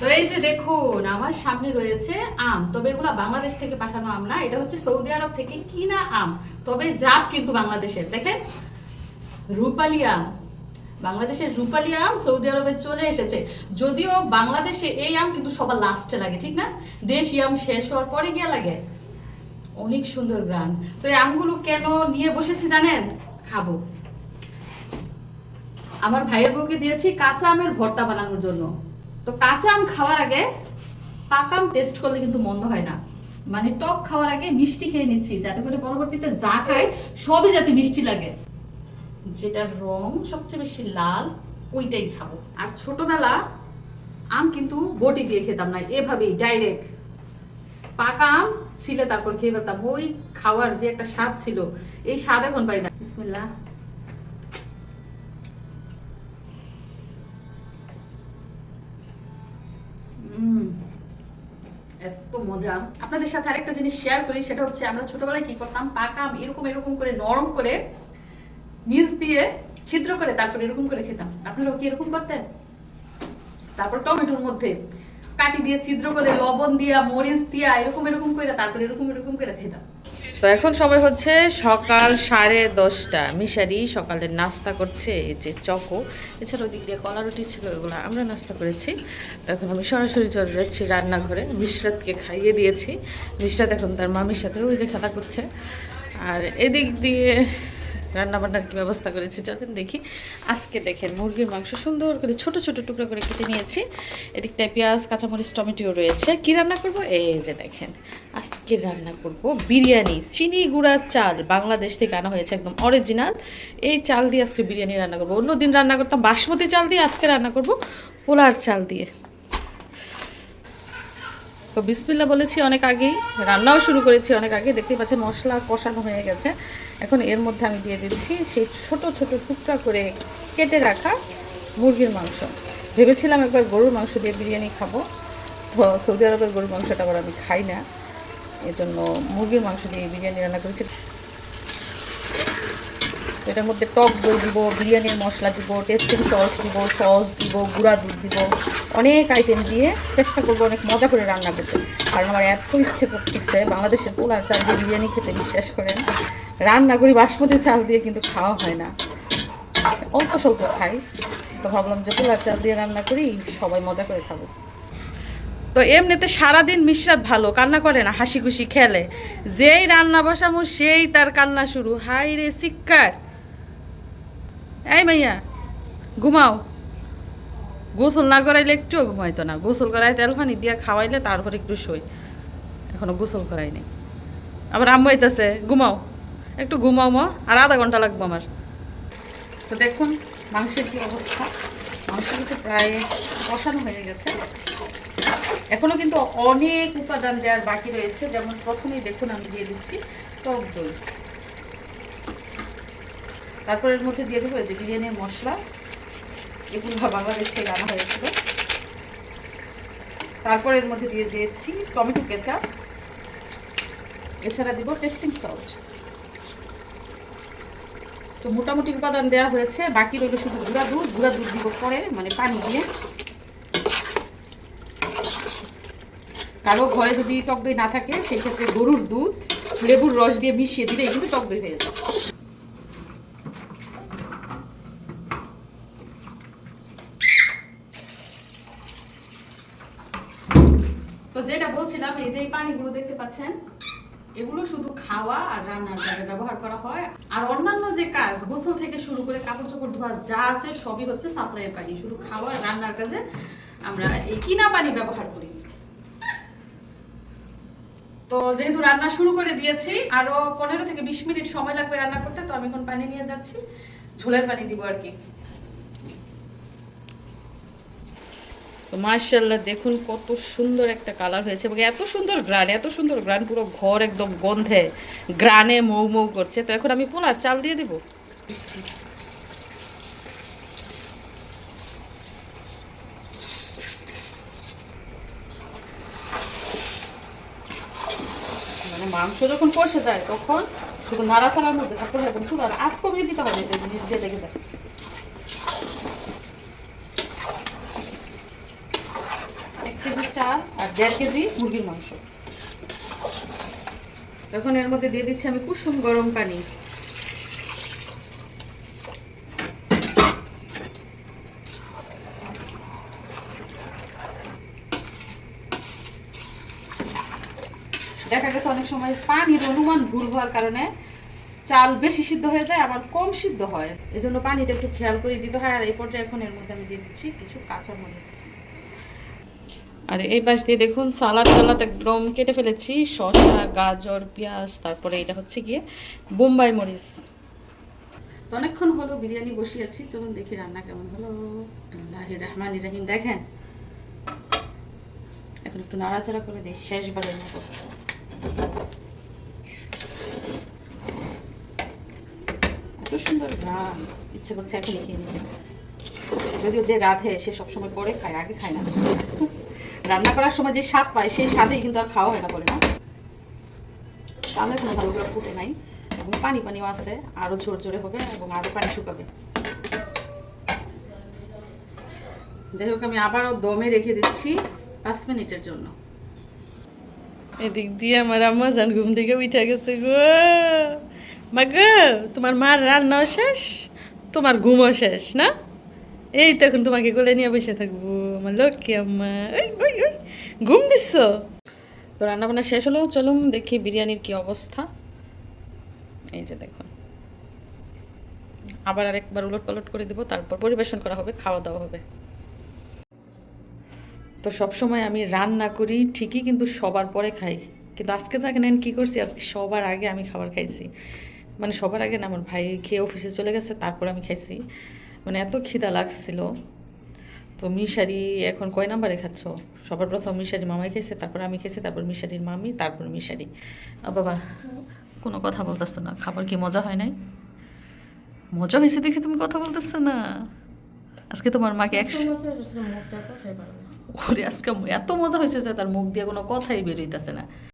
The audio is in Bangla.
তো এই যে দেখুন, আমার সামনে রয়েছে আম। তবে এগুলো বাংলাদেশ থেকে পাঠানো আম না, এটা হচ্ছে সৌদি আরব থেকে কিনা আম। তবে জাত কিন্তু বাংলাদেশের। দেখেন, রূপালি আম। বাংলাদেশের রূপালি আম সৌদি আরবে চলে এসেছে। যদিও বাংলাদেশে এই আম কিন্তু সবার লাস্টে লাগে, ঠিক না? দেশি আম শেষ হওয়ার পরে গিয়ে লাগে। অনেক সুন্দর গ্রান তো এই আমগুলো কেন নিয়ে বসেছি জানেন? খাব। আমার ভাইয়ের বউকে দিয়েছি কাঁচা আমের ভর্তা বানানোর জন্য। তো কাঁচা আম খাওয়ার আগে পাকা আম টেস্ট করলে কিন্তু মন্দ হয় না। মানে টক খাওয়ার আগে মিষ্টি খেয়ে নিচ্ছি, যাতে করে পরবর্তীতে যা খাই সবই যাতে মিষ্টি লাগে। যেটার রং সবচেয়ে বেশি লাল, ওইটাই খাব। আর ছোটবেলা আম কিন্তু বটি দিয়ে খেতাম না, এভাবেই ডাইরেক্ট পাকা আম ছিলে তারপর খেয়ে ফেলতাম। ওই খাওয়ার যে একটা স্বাদ ছিল, এই স্বাদ এখন পাই না। বিসমিল্লাহ। এত মজা। আপনাদের সাথে আরেকটা জিনিস শেয়ার করি, সেটা হচ্ছে আমরা ছোটবেলায় কি করতাম? পাকাম এরকম এরকম করে, নরম করে নিচ দিয়ে ছিদ্র করে, তারপর এরকম করে খেতাম। আপনারাও কি এরকম করতেন? তারপর টমেটোর মধ্যে কাটি দিয়ে, ছিদ্র করে, লবণ দিয়া, মরিচ দিয়া, এরকম এরকম করে তারপর এরকম এরকম করে খেতাম তো এখন সময় হচ্ছে সকাল সাড়ে দশটা। মিশারি সকালের নাস্তা করছে এই যে চকো। এছাড়া ওদিক দিয়ে কলা রুটি ছিল, এগুলো আমরা নাস্তা করেছি। তো এখন আমি সরাসরি চলে যাচ্ছি রান্নাঘরে। মিশরাতকে খাইয়ে দিয়েছি। মিশরাত এখন তার মামির সাথে ওই যে খেলা করছে। আর এদিক দিয়ে রান্না বান্নার কি ব্যবস্থা করেছি চলেন দেখি। আজকে দেখেন মুরগির মাংস সুন্দর করে ছোট ছোট টুকরো করে কেটে নিয়েছি। এদিকটায় পেঁয়াজ, কাঁচামরিচ টমেটো রয়েছে। কি রান্না করব? এই যে দেখেন, আজকে রান্না করব বিরিয়ানি, চিনি গুঁড়া চাল। বাংলাদেশ থেকে আনা হয়েছে একদম অরিজিনাল এই চাল দিয়ে আজকে বিরিয়ানি রান্না করব। অন্যদিন রান্না করতাম বাসমতি চাল দিয়ে, আজকে রান্না করব পোলার চাল দিয়ে। তো বিসমিল্লা বলেছি অনেক আগেই, রান্নাও শুরু করেছি অনেক আগে দেখতে পাচ্ছেন মশলা কষানো হয়ে গেছে। এখন এর মধ্যে আমি দিয়ে দিচ্ছি সেই ছোট ছোট টুকরা করে কেটে রাখা মুরগির মাংস। ভেবেছিলাম একবার গরুর মাংস দিয়ে বিরিয়ানি খাব, তো সৌদি আরবের গরুর মাংসটা আবার আমি খাই না। এজন্য মুরগির মাংস দিয়ে বিরিয়ানি রান্না করেছি। এটার মধ্যে টক দই দিব, বিরিয়ানির মশলা দিব টেস্টিং সল্ট দিব সস দিব, গুঁড়া দুধ দিব। অনেক আইটেম দিয়ে চেষ্টা করব অনেক মজা করে রান্না করতে। কারণ আমার এত ইচ্ছে করতেছে, বাংলাদেশের পোলার চাল দিয়ে বিরিয়ানি খেতে বিশ্বাস করেন। রান্না করি বাসমতি চাল দিয়ে কিন্তু খাওয়া হয় না। অল্প স্বল্প খাই, তো ভাবলাম যে পোলার চাল দিয়ে রান্না করি, সবাই মজা করে খাব। তো এমনিতে সারাদিন মিশ্রাত ভালো, কান্না করে না, হাসি খুশি খেলে। যেই রান্না বসামো, সেই তার কান্না শুরু। হাই রে শিক্ষার! এই মাইয়া, ঘুমাও। গোসল না করাইলে একটুও ঘুমাইতো না। গোসল করাই তেল পানি দিয়া খাওয়াইলে তারপর একটু শই এখনও গোসল করাই নেই। আবার আম্মু আইতাছে, ঘুমাও। একটু ঘুমাও মা, আর আধা ঘণ্টা লাগবো আমার। তো দেখুন, মাংসের কি অবস্থা। মাংস কিন্তু প্রায় কষানো হয়ে গেছে। এখনও কিন্তু অনেক উপাদান দেওয়ার বাকি রয়েছে। যেমন প্রথমেই দেখুন, আমি দিয়ে দিচ্ছি টক দই। তারপর এর মধ্যে দিয়ে দেবো যে বিরিয়ানির মশলা। এগুলো বাংলাদেশ থেকে আনা হয়েছিল। তারপর এর মধ্যে দিয়ে দিয়েছি টমেটো কেচাপ। এছাড়া দিব টেস্টিং সল্ট। তো মোটামুটি উপাদান দেওয়া হয়েছে। বাকি রইল শুধু গুঁড়া দুধ। গুঁড়া দুধ দিব পরে মানে পানি দিয়ে। কারও ঘরে যদি টক দই না থাকে, সেই ক্ষেত্রে গরুর দুধ, লেবুর রস দিয়ে মিশিয়ে দিলে কিন্তু টক দই হয়ে যাবে তো যেটা বলছিলাম, এই যে এই পানিগুলো দেখতে পাচ্ছেন, এগুলো শুধু খাওয়া আর রান্নার কাজে ব্যবহার করা হয়। আর অন্যান্য যে কাজ, গোসল থেকে শুরু করে কাপড় চোপড় ধোয়া যা আছে, সবই হচ্ছে সাপ্লাইয়ের পানি। শুধু খাওয়া আর রান্নার কাজে আমরা এই কিনা পানি ব্যবহার করি। তো যেহেতু রান্না শুরু করে দিয়েছি, আরও পনেরো থেকে বিশ মিনিট সময় লাগবে রান্না করতে, তো আমি এখন পানি নিয়ে যাচ্ছি। ঝোলের পানি দিব আর কি। তো মার্শাল্লাহ দেখুন কত সুন্দর একটা কালার হয়েছে এবং এত সুন্দর গ্রান এত সুন্দর গ্রান পুরো ঘর একদম গন্ধে গ্রানে মৌ মৌ করছে। তো এখন আমি পোলার চাল দিয়ে দিব। মানে মাংস যখন কষে যায়, তখন শুধু নাড়াচাড়ার মধ্যে থাকতে হবে এবং চুলার আজ কমিয়ে দিতে হবে। জিনিস দিয়ে লেগে যায় এক কেজি চাল আর দেড় কেজি মুরগির মাংস। এখন এর মধ্যে দিয়ে দিচ্ছি আমি কুসুম গরম পানি। দেখা গেছে অনেক সময় পানির অনুমান ভুল হওয়ার কারণে চাল বেশি সিদ্ধ হয়ে যায়, আবার কম সিদ্ধ হয়। এই জন্য পানিটা একটু খেয়াল করে দিতে হয়। আর এই পর্যায়ে এখন এর মধ্যে আমি দিয়ে দিচ্ছি কিছু কাঁচামরিচ। আর এই পাশ দিয়ে দেখুন, সালাদ টালাদ একদম কেটে ফেলেছি, শসা, গাজর, পেঁয়াজ, তারপরে এটা হচ্ছে গিয়ে বোম্বাই মরিচ। তো অনেকক্ষণ হলো বিরিয়ানি বসিয়েছি চলুন দেখি রান্না কেমন হলো। আল্লাহ রহমান রাহিম দেখেন। এখন একটু নাড়াচাড়া করে দিই শেষবারের মতো এত সুন্দর গ্রাম ইচ্ছে করছে এখন খেয়ে নিতে। যদিও যে রাধে, সে সবসময় পরে খায়, আগে খায় না। রান্না করার সময় যে স্বাদ পায়, সেই স্বাদেই কিন্তু আর খাওয়া হয় না পরে না। তাহলে কোনো ভালো করে ফুটে নাই। এবং পানি পানিও আছে আরও ঝরঝরে হবে এবং আরও পানি শুকাবে। যাই হোক, আমি আবারও দমে রেখে দিচ্ছি পাঁচ মিনিটের জন্য। এদিক দিয়ে আমার আম্মা জান ঘুম থেকে উঠে গেছে গো। মা গো, তোমার মার রান্নাও শেষ, তোমার ঘুমও শেষ, না? এই তো এখন তোমাকে কোলে নিয়ে বসে থাকব। আমার লক্ষ্মী ঘুম তো রান্না বান্না শেষ হলো, চলুন দেখি বিরিয়ানির কি অবস্থা। এই যে দেখুন। আবার আরেকবার উলট পালট করে দেবো, তারপর পরিবেশন করা হবে, খাওয়া দাওয়া হবে। তো সবসময় আমি রান্না করি, ঠিকই কিন্তু সবার পরে খাই। কিন্তু আজকে যাকে জানেন কী করছি? আজকে সবার আগে আমি খাবার খাইছি। মানে সবার আগে না, আমার ভাই খেয়ে অফিসে চলে গেছে, তারপর আমি খাইছি। মানে এত খিদা লাগছিল। তো মিশারি এখন কয় নাম্বারে খাচ্ছ? সবার প্রথম মিশারি মামাই খেয়েছে তারপর আমি খেয়েছি তারপর মিশারির মামি তারপর মিশারি। বাবা কোনো কথা বলতেছো না খাবার কি মজা হয় নাই? মজা হয়েছে দেখে তুমি কথা বলতেছো না। আজকে তোমার মাকে একশো ওরে আজকে এত মজা হয়েছে যে তার মুখ দিয়ে কোনো কথাই বেরোইতেছে না।